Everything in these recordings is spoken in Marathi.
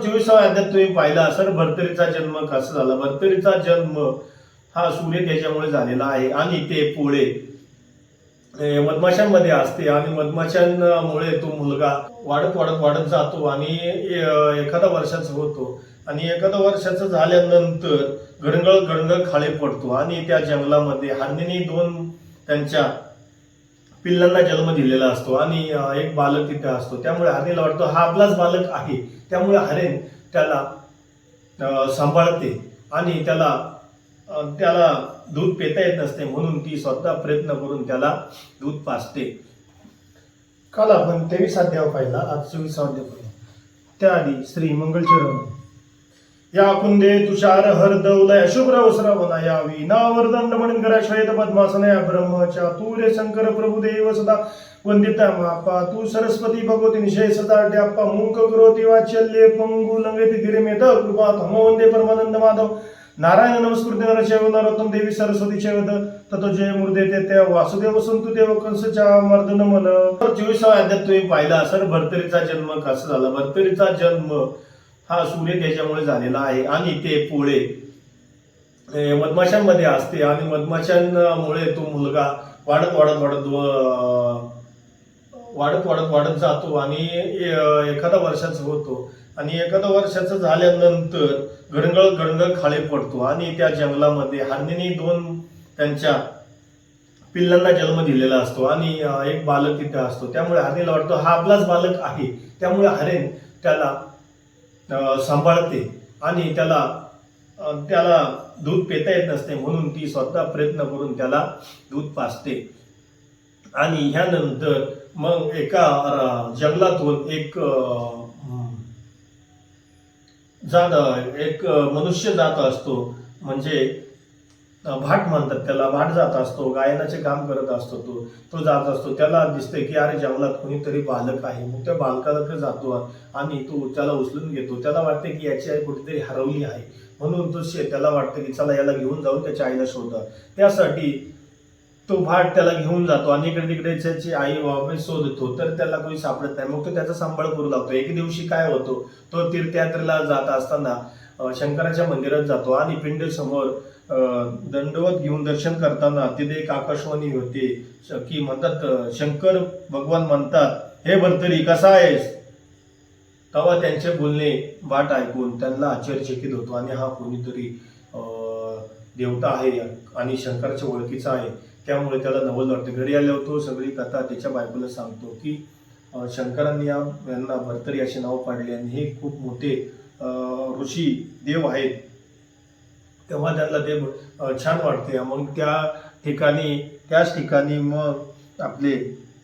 चोवीसाव्या अध्यात तुम्ही पाहिला असेल भरतरीचा जन्म कसा झाला? भरतरीचा जन्म हा सूर्य त्याच्यामुळे झालेला आहे आणि ते पोळे. मधमाशांमध्ये असते आणि मधमाशांमुळे तो मुलगा वाढत वाढत वाढत जातो आणि एखाद्या एखादा वर्षाचा होतो. आणि एखादा वर्षाचं झाल्यानंतर गणगळ गणगळ खाली पडतो आणि त्या जंगलामध्ये हरणीने दोन त्यांच्या पिल्लांना जन्म दिलेला असतो आणि एक बालक तिथे असतो. त्यामुळे हरणीला वाटतो हा आपलाच बालक आहे. त्यामुळे हरेन त्याला सांभाळते आणि त्याला त्याला दूध पिता येत नसते म्हणून ती स्वतः प्रयत्न करून त्याला दूध पाजते. काल आपण तेवीस अध्याय पाहिला आज चोवीस अध्याय पाहिला. त्याआधी श्री मंगलचरण या कुंदे तुषार हरदौलय शुभ्र वस्त्रवना यावी नावरदंड मणिंकरा श्वेत पद्मासनया ब्रह्मच्या चातुर्य शंकर प्रभुदेव सदा. वंदिता मापा तू सरस्वती भगवती निशय सदा ट्याप्पा मूक करोती वाचल्ये पंगु लंगेति गिरिमेत कृपा तमो वंदे परमानंद माधव. नारायण नमस्कृती नरशैव नरोत्तम देवी सरस्वती शैवद. तत जय मुर्दे ते त्या वासुदेव संतु देव कंसच्या मर्दन मन चोवीसाव्या अध्यात तुम्ही पाहिला सर भरतरीचा जन्म कसा झाला? भरतरीचा जन्म हा सूर्य त्याच्यामुळे झालेला आहे आणि ते पोळे मधमाशांमध्ये असते आणि मधमाशांमुळे तो मुलगा वाढत वाढत वाढत वाढत वाढत वाढत जातो आणि एखादा वर्षाचा होतो. आणि एखादा वर्षाचं झाल्यानंतर गणगळ गणगळ खाली पडतो आणि त्या जंगलामध्ये हरणीने दोन त्यांच्या पिल्लांना जन्म दिलेला असतो आणि एक बालक तिथे असतो. त्यामुळे हरणीला वाटतो हा आपलाच बालक आहे. त्यामुळे हरेन त्याला सांभाळते आणि त्याला त्याला दूध पिता येत नसते म्हणून ती स्वतः प्रयत्न करून त्याला दूध पाजते. आणि ह्यानंतर मग एका जंगलातून एक जात एक मनुष्य जात असतो. म्हणजे भाट म्हणतात त्याला. भाट जात असतो गायनाचे काम करत असतो तो. तो जात असतो. त्याला दिसते की अरे जंगलात कोणीतरी बालक आहे. मग त्या बालकाकडे जातो आणि तो त्याला उचलून घेतो. त्याला वाटते की याची आई कुठेतरी हरवली आहे. म्हणून तो शे त्याला वाटतं की चला याला घेऊन जाऊन त्याच्या आईला शोधा त्यासाठी तो भाट त्याला घेऊन जातो आणि इकडे तिकडे त्याची आई वापस शोधतो. तर त्याला कोणी सापडत नाही. मग तो त्याचा सांभाळ करू लागतो. एक दिवशी काय होतो? तो तीर्थयात्रेला जात असताना शंकराच्या मंदिरात जातो आणि पिंड समोर दंडवत घेऊन दर्शन करताना तिथे एक आकाशवाणी होते श- की म्हणतात शंकर भगवान म्हणतात हे भरतरी कसा आहेस? तेव्हा त्यांचे बोलणे बाट ऐकून त्यांना आश्चर्यचकित होतो. आणि हा कोणीतरी देवता आहे आणि शंकराच्या ओळखीचा आहे. त्यामुळे त्याला नवल वाटते. घरी आल्यावर तो सगळी कथा त्याच्या बायकोला सांगतो की शंकरांनी यांना भरतरी असे नाव पाडले. आणि हे खूप मोठे ऋषी देव आहेत. तेव्हा त्यांना ते छान वाटते. मग त्या ठिकाणी त्याच ठिकाणी मग आपले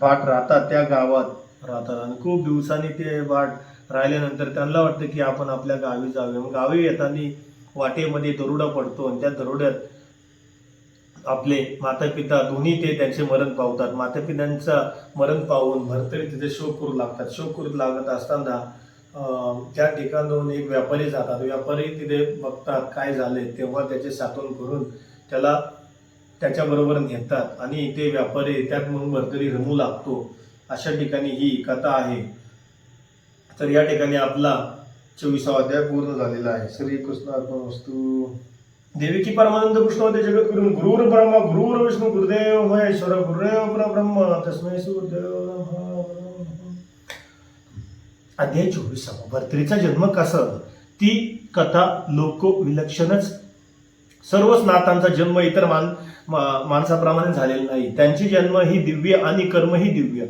भाट राहतात त्या गावात राहतात. आणि खूप दिवसांनी ते भाट राहिल्यानंतर त्यांना वाटतं की आपण आपल्या गावी जावे मग गावी येताना वाटेमध्ये दरोडा पडतो आणि त्या दरोड्यात आपले माता पिता दोन्ही ते त्यांचे मरण पावतात. मातापित्यांचा मरण पावून भरतरी तिथे शोक करू लागतात. शोक करू लागत असताना त्या ठिकाणाहून एक व्यापारी जातात व्यापारी तिथे बघतात काय झाले तेव्हा त्याचे साठवण करून त्याला त्याच्याबरोबर नेतात आणि ते व्यापारी त्यात मग भरतरी रमू लागतो. अशा ठिकाणी ही कथा आहे. तर या ठिकाणी आपला चोवीसावा अध्याय पूर्ण झालेला आहे. श्री कृष्ण अर्पण वस्तू. देविकी परमानंद कृष्ण होते जगत गुरु गुरुर ब्रह्मा गुरुर विष्णू गुरुदेव महेश्वर गुरुदेव परब्रह्म तस्मै सुदेव अध्याय चोवीसावा. भरतरीचा जन्म कसा? ती कथा लोक विलक्षणच सर्वच नातांचा जन्म इतर मान मा- माणसाप्रमाणे झालेला नाही. त्यांची जन्म ही दिव्य आणि कर्म ही दिव्य.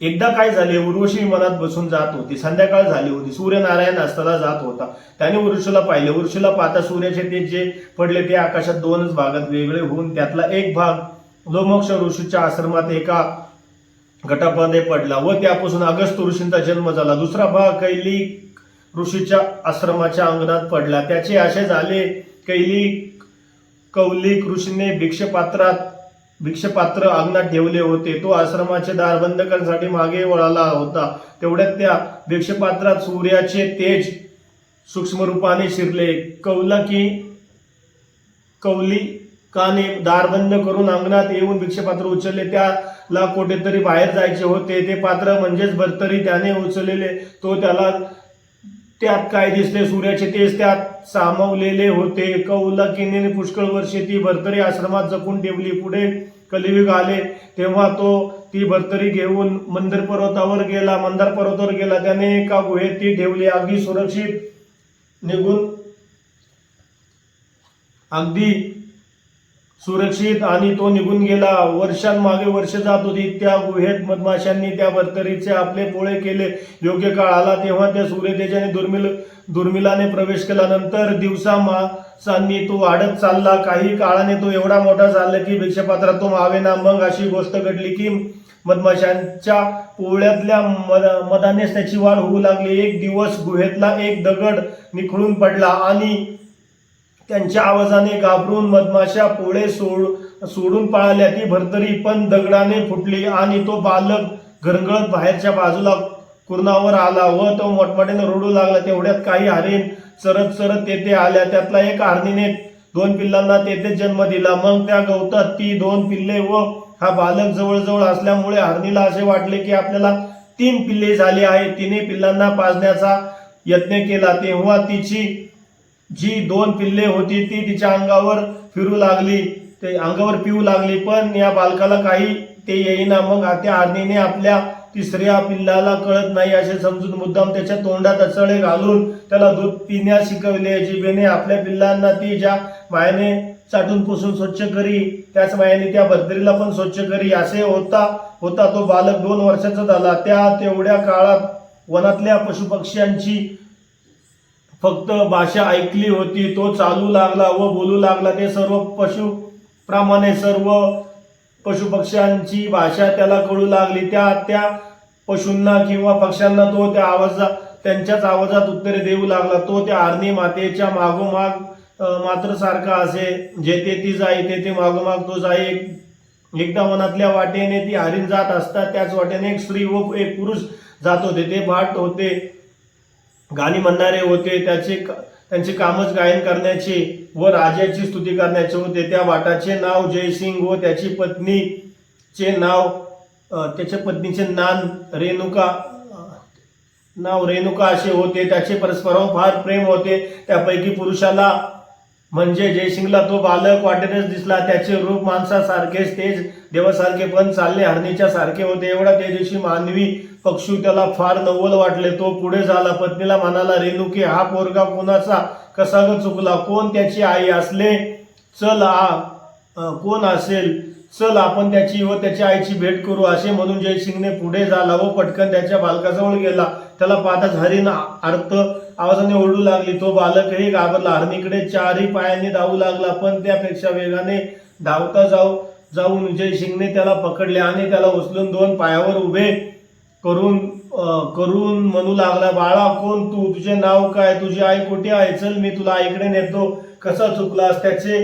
एकदा काय झाले? उर्वशी मनात बसून जात होती. संध्याकाळ झाली होती. सूर्यनारायण अस्ताला जात होता. त्याने उर्वशीला पाहिले. उर्वशीला पाहता सूर्याचे ते जे पडले ते आकाशात दोनच भागात वेगळे होऊन त्यातला एक भाग लोमोक्ष ऋषीच्या आश्रमात एका गटामध्ये पडला व त्यापासून अगस्त ऋषींचा जन्म झाला. दुसरा भाग कैलिक ऋषीच्या आश्रमाच्या अंगणात पडला. त्याचे असे झाले कैलिक कौलिक ऋषीने भिक्षपात्रात भिक्षपात्र अंगणात ठेवले होते. तो आश्रमाचे दार बंद करण्यासाठी मागे वळाला होता. तेवढ्यात त्या भिक्षपात्रात सूर्याचे तेज सूक्ष्म रूपाने शिरले कौली काने दार बंद करून अंगणात येऊन भिक्षपात्र उचलले. त्याला कुठेतरी बाहेर जायचे होते. ते पात्र म्हणजेच भरतरी त्याने उचललेले तो त्याला त्यात काय दिसले? सूर्याचे तेज त्यात सामावलेले होते. कौलकिनीने पुष्कळ वर्षे ती भरतरी आश्रमात जपून ठेवली. पुढे कलियुग आले. तेव्हा तो ती भरतरी घेऊन मंदिर पर्वतावर गेला. मंदार पर्वतावर गेला. त्याने एका गुहेत ती ठेवली. अगदी सुरक्षित निघून अगदी सुरक्षित आणि तो निघून गेला. वर्षांमागे वर्ष जात होती. त्या गुहेत मधमाशांनी त्या बत्तरीचे आपले पोळे केले. योग्य काळ आला तेव्हा त्या सूर्यतेजाने दुर्मिल दुर्मिलाने प्रवेश केला. नंतर दिवसा मासांनी तो वाढत चालला. काही काळाने तो एवढा मोठा झाला की भिक्षपात्रात तो मावेना. मग अशी गोष्ट घडली की मधमाशांच्या पोळ्यातल्या मद मदानेच त्याची वाढ होऊ लागली. एक दिवस गुहेतला एक दगड निखळून पडला आणि त्यांच्या आवाजाने घाबरून मधमाशा पोळे सोड सोडून पळाल्या. ती भरतरी पण दगडाने फुटली आणि तो बालक घरंगळत बाहेरच्या बाजूला कुरणावर आला व तो मोठमोठ्याने रडू लागला. तेवढ्यात काही हरिण चरत चरत तेथे आल्या. त्यातला एक हरणीने दोन पिल्लांना तेथे जन्म दिला. मग त्या गवतात ती दोन पिल्ले व हा बालक जवळजवळ असल्यामुळे हरणीला असे वाटले की आपल्याला तीन पिल्ले झाली आहेत. तिने पिल्लांना पाजण्याचा यत्न केला. तेव्हा तिची जी दोन पिल्ले होती ती तिच्या अंगावर फिरू लागली. ते अंगावर पिऊ लागली पण या बालकाला काही ते येईना. मग त्या हरणीने आपल्या तिसऱ्या पिल्लाला कळत नाही असे समजून मुद्दाम त्याच्या तोंडात अचळे घालून त्याला दूध पिण्यास शिकवले. जिबेने आपल्या पिल्लांना ती ज्या मायाने चाटून पुसून स्वच्छ करी त्याच मायाने त्या भरतरीला पण स्वच्छ करी. असे होता होता तो बालक दोन वर्षाचा झाला. त्या तेवढ्या काळात वनातल्या पशुपक्ष्यांची फक्त भाषा ऐकली होती तो चालू लागला व बोलू लागला. ते सर्व पशु प्रमाणे सर्व पशुपक्ष्यांची भाषा त्याला कळू लागली. त्या त्या पशूंना किंवा पक्ष्यांना तो त्या आवाजा त्यांच्याच आवाजात उत्तरे देऊ लागला. तो त्या आरणी मातेच्या मागोमाग मात्र सारखा असे जेथे ती जाई तेथे मागोमाग तो जाई. एक- एकदा वनातल्या वाटेने ती हरिण जात असतात त्याच वाटेने एक स्त्री व एक पुरुष जात होते. ते भाट होते. गाणी म्हणणारे होते त्याचे क- त्यांचे कामच गायन करण्याचे व राजाची स्तुती करण्याचे होते. त्या वाटाचे नाव जयसिंग व त्याची पत्नीचे नाव त्याच्या पत्नीचे नान रेणुका नाव रेणुका असे होते. त्याचे परस्परावर फार प्रेम होते. त्यापैकी पुरुषाला म्हणजे जयसिंगला तो बालक वाटेनच दिसला. त्याचे रूप माणसासारखेच तेज देवासारखे पण चालले. हरणीच्या सारखे होते. एवढा त्या दिवशी मानवी पक्षू त्याला फार नवल वाटले. तो पुढे झाला. पत्नीला म्हणाला रेणुकी हा पोरगा कोणाचा? कसा ग चुकला? कोण त्याची आई असले? चल आ कोण असेल? चल आपण त्याची व त्याच्या आईची भेट करू. असे म्हणून जयसिंगने पुढे झाला व पटकन त्याच्या बालकाजवळ गेला. त्याला पाहताच हरिण अर्थ आवाजाने ओरडू लागली. तो बालकही घाबरला. हरणीकडे चारही पायांनी धावू लागला पण त्यापेक्षा वेगाने धावता जाऊ जाऊन जयसिंगने त्याला पकडले आणि त्याला उचलून दोन पायावर उभे करून करून म्हणू लागला बाळा कोण तू? तुझे नाव काय? तुझी आई कुठे आहे? चल मी तुला आईकडे नेतो. कसा चुकलास त्याचे?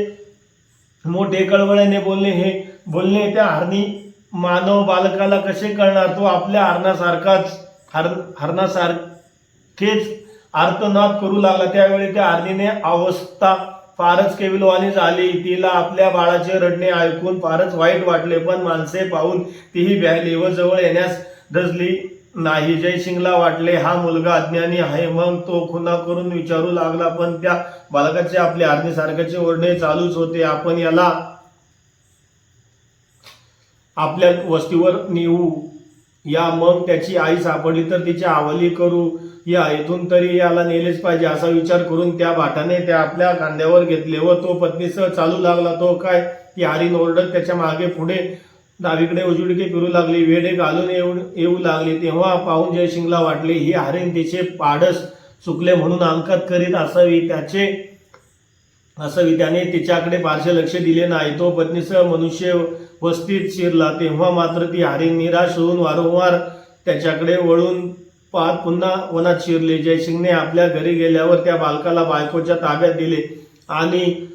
मोठे कळवळ्याने बोलणे हे बोलणे त्या हरणी मानव बालकाला कसे कळणार? तो आपल्या हरणासारखाच हर हरणासारखेच आर्तनाद करू लागला त्यावेळी त्या आर्लीने अवस्था फारच केविलवाणी झाली. तिला आपल्या बाळाचे रडणे ऐकून फारच वाईट वाटले पण माणसे पाहून तीही भ्याली व जवळ येण्यास धजली नाही. जयसिंगला वाटले हा मुलगा अज्ञानी आहे. मग तो खुना करून विचारू लागला पण त्या बालकाचे आपले आज्ञेसारख्याचे ओरडणे चालूच होते. आपण याला आपल्या वस्तीवर नेऊ. या मग त्याची आई सापडली तर तिच्या आवली करू. या इथून तरी याला नेलेच पाहिजे असा विचार करून त्या भाटाने त्या आपल्या कांद्यावर घेतले व तो पत्नीसह चालू लागला. तो काय? ती हारीन ओरडत त्याच्यामागे पुढे डावीकडे उजवीकडे फिरू लागली. वेडे घालून येऊ येऊ लागली. तेव्हा पाहून जयसिंगला वाटले ही हारीन तिचे पाडस चुकले म्हणून अंकत करीत असावी. त्याचे असावी. त्याने तिच्याकडे फारसे लक्ष दिले नाही. तो पत्नीसह मनुष्य वस्तीत शिरला. तेव्हा मात्र ती हरिण निराश होऊन वारंवार त्याच्याकडे वळून पाहत पुन्हा वनात शिरले. जयसिंगने आपल्या घरी गेल्यावर त्या बालकाला बायकोच्या ताब्यात दिले आणि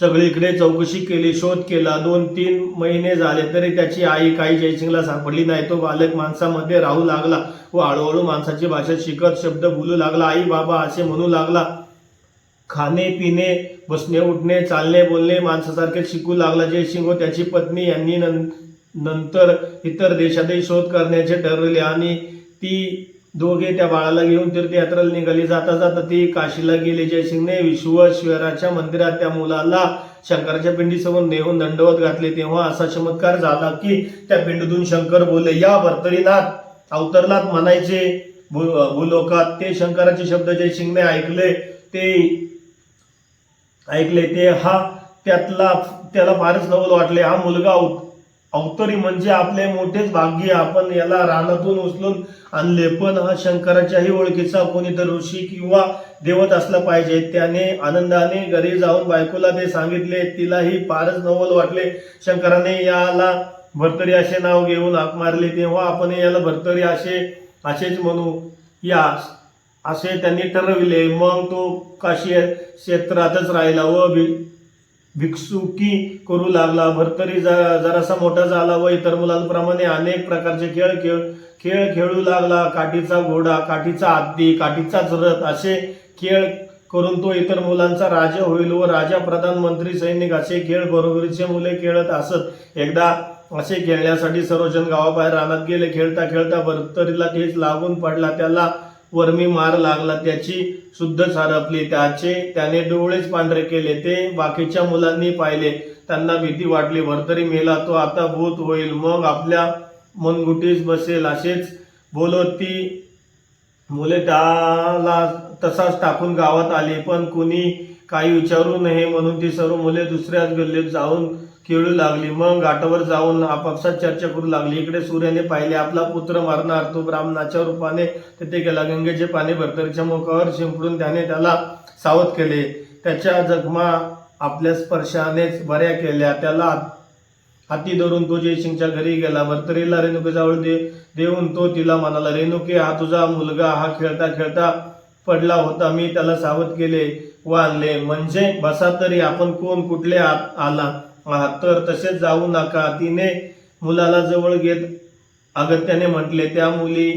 सगळीकडे चौकशी केली शोध केला. दोन तीन महिने झाले तरी त्याची आई काही जयसिंगला सापडली नाही. तो बालक माणसामध्ये राहू लागला व हळूहळू माणसाची भाषा शिकत शब्द बोलू लागला. आई बाबा असे म्हणू लागला खाणे पिणे बसणे उठणे चालणे बोलणे माणसासारखे शिकू लागला. जयसिंग व त्याची पत्नी यांनी नं- नंतर इतर देशातही शोध करण्याचे ठरवले आणि ती दोघे त्या बाळाला घेऊन तीर्थयात्रेला निघाली. जाता जाता ती काशीला गेले. जयसिंगने विश्वेश्वराच्या मंदिरात त्या मुलाला शंकराच्या पिंडीसमोर नेऊन दंडवत घातले. तेव्हा असा चमत्कार झाला की त्या पिंडीतून शंकर बोलले या भरतरीनाथ अवतरलात म्हणायचे भू- भूलोकात. ते शंकराचे शब्द जयसिंगने ऐकले. ते ऐकले. ते हा त्यातला त्याला फारच नवल वाटले. हा मुलगा अवतरी म्हणजे आपले मोठेच भाग्य आपण याला रानातून उचलून आणले. पण हा शंकराच्याही ओळखीचा कोणीतरी ऋषी किंवा देवत असला पाहिजे. त्याने आनंदाने घरी जाऊन बायकोला ते सांगितले. तिलाही फारच नवल वाटले. शंकराने याला भरतरी असे नाव घेऊन हाक मारले. तेव्हा आपण याला भरतरी असे असेच म्हणू. या असे त्यांनी ठरविले. मग तो काशी क्षेत्रातच राहिला व भिक्षुकी करू लागला. भरतरी ज- जरासा मोठा झाला व इतर मुलांप्रमाणे अनेक प्रकारचे खेळ खेळ खेळ खेळू लागला. काठीचा घोडा काठीचा हत्ती काठीचाच रथ असे खेळ करून तो इतर मुलांचा राजा होईल व राजा प्रधानमंत्री सैनिक असे खेळ बरोबरीचे मुले खेळत असत. एकदा असे खेळण्यासाठी सर्वजण गावाबाहेर रानात गेले. खेळता खेळता भरतरीला तेच लागून पडला. त्याला वर्मी मार लागला. त्याची शुद्ध सारपली त्याचे त्याने डोळेच पांढरे केले. ते बाकीच्या मुलांनी पाहिले. त्यांना भीती वाटली. भरतरी मेला तो आता भूत होईल. मग आपल्या मनगुटीस बसेल. असेच बोलवती मुले त्याला तसाच टाकून गावात आली. पण कुणी काही विचारू नये म्हणून ती सर्व मुले दुसऱ्याच गल्लीत जाऊन खेळू लागली. मग घाटावर जाऊन आपापसात चर्चा करू लागली. इकडे सूर्याने पाहिले आपला पुत्र मारणार. तो ब्राह्मणाच्या रूपाने तिथे गेला. गंगेचे पाणी भरतरीच्या मुखावर शिंपडून त्याने त्याला सावध केले. त्याच्या जखमा आपल्या स्पर्शानेच बऱ्या केल्या. त्याला हाती धरून तो जयसिंगच्या घरी गेला. भरतरीला रेणुकेजवळ दे देऊन तो तिला म्हणाला रेणुके हा तुझा मुलगा. हा खेळता खेळता पडला होता. मी त्याला सावध केले. वागले म्हणजे बसा तरी आपण कोण कुठले आत आला? आहात. तर तसेच जाऊ नका. तिने मुलाला जवळ घेत अगत्याने म्हटले त्या मुली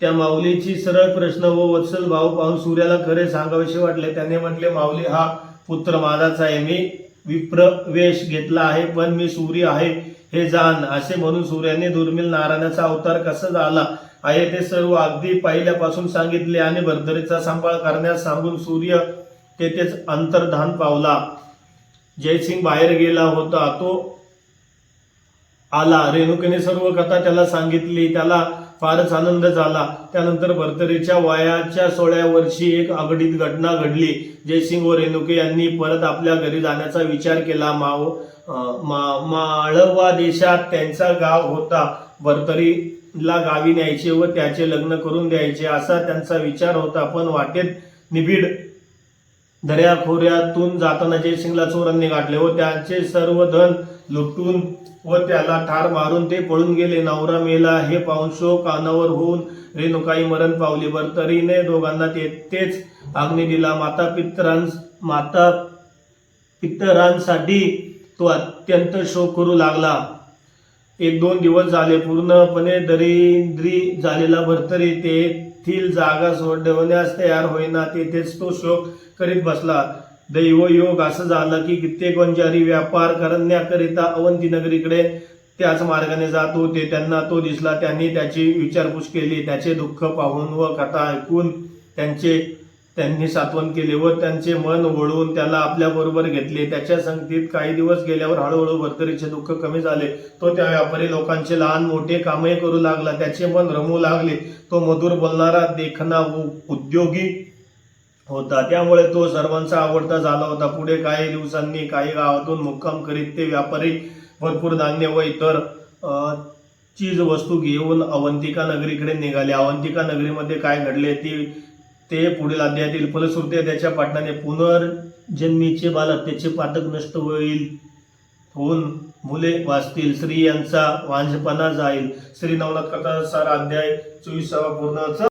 त्या माऊलीची सरळ प्रश्न व वत्सल भाऊ पाहून सूर्याला खरे सांगावेसे वाटले. त्याने म्हटले माऊली हा पुत्र माझाच आहे. मी विप्रवेश घेतला आहे पण मी सूर्य आहे. हे जाण असे म्हणून सूर्याने दुर्मिल नारायणाचा अवतार कसा झाला? आहे ते सर्व अगदी पहिल्यापासून सांगितले आणि भरतरीचा सांभाळ करण्यास सांगून सूर्य तेथेच अंतर्धान पावला. जयसिंग बाहेर गेला होता. तो आला. रेणुकेने सर्व कथा त्याला सांगितली. त्याला फारच आनंद झाला. त्यानंतर भरतरीच्या वयाच्या सोळ्या वर्षी एक अगडीत घटना घडली. जयसिंग व रेणुके यांनी परत आपल्या घरी जाण्याचा विचार केला. माव मा- माळवा देशात त्यांचा गाव होता. भरतरीला गावी न्यायचे व त्याचे लग्न करून द्यायचे असा त्यांचा विचार होता. पण वाटेत निबिड दर्याखोऱ्यातून जाताना जयसिंगला चोरांनी गाठले व त्याचे सर्व धन लुटून व त्याला ठार मारून ते पळून गेले. नवरा मेला हे पाहून शोक कानावर होऊन रेणुकाई मरण पावली. भरतरीने दोघांना ते तेच अग्नी दिला. माता पितरांस माता पितरांसाठी तो अत्यंत शोक करू लागला. एक दोन दिवस झाले. पूर्णपणे दरिद्री झालेला भरतरी ते तील जागा सोडवण्यास तयार होईना. तेथेच तो शोक करीत बसला. दैवयोग असं झालं की कित्येक वंजारी व्यापार करण्याकरिता अवंतीनगरीकडे त्याच मार्गाने जात होते. त्यांना तो दिसला. त्यांनी त्याची विचारपूस केली. त्याचे दुःख पाहून व कथा ऐकून त्यांचे त्यांनी सात्वन केले व त्यांचे मन वळवून त्याला आपल्याबरोबर घेतले. त्याच्या संगतीत काही दिवस गेल्यावर हळूहळू भरतरीचे दुःख कमी झाले. तो त्या व्यापारी लोकांचे लहान मोठे कामही करू लागला. त्याचे मन रमू लागले. तो मधुर बोलणारा देखणा उद्योगी होता. त्यामुळे तो सर्वांचा आवडता झाला होता. पुढे काही दिवसांनी काही गावातून मुक्काम करीत ते व्यापारी भरपूर धान्य व इतर चीज वस्तू घेऊन अवंतिका नगरीकडे निघाले. अवंतिका नगरीमध्ये काय घडले? ती ते पुढील अध्यायातील फलश्रुती त्याच्या पाटणाने पुनर्जन्मीचे बालक त्याचे पातक नष्ट होईल. होऊन मुले वाचतील. स्त्रियांचा वांझपणा जाईल. श्री नवनाथ कथा सारा अध्याय चोवीसावा पूर्णचा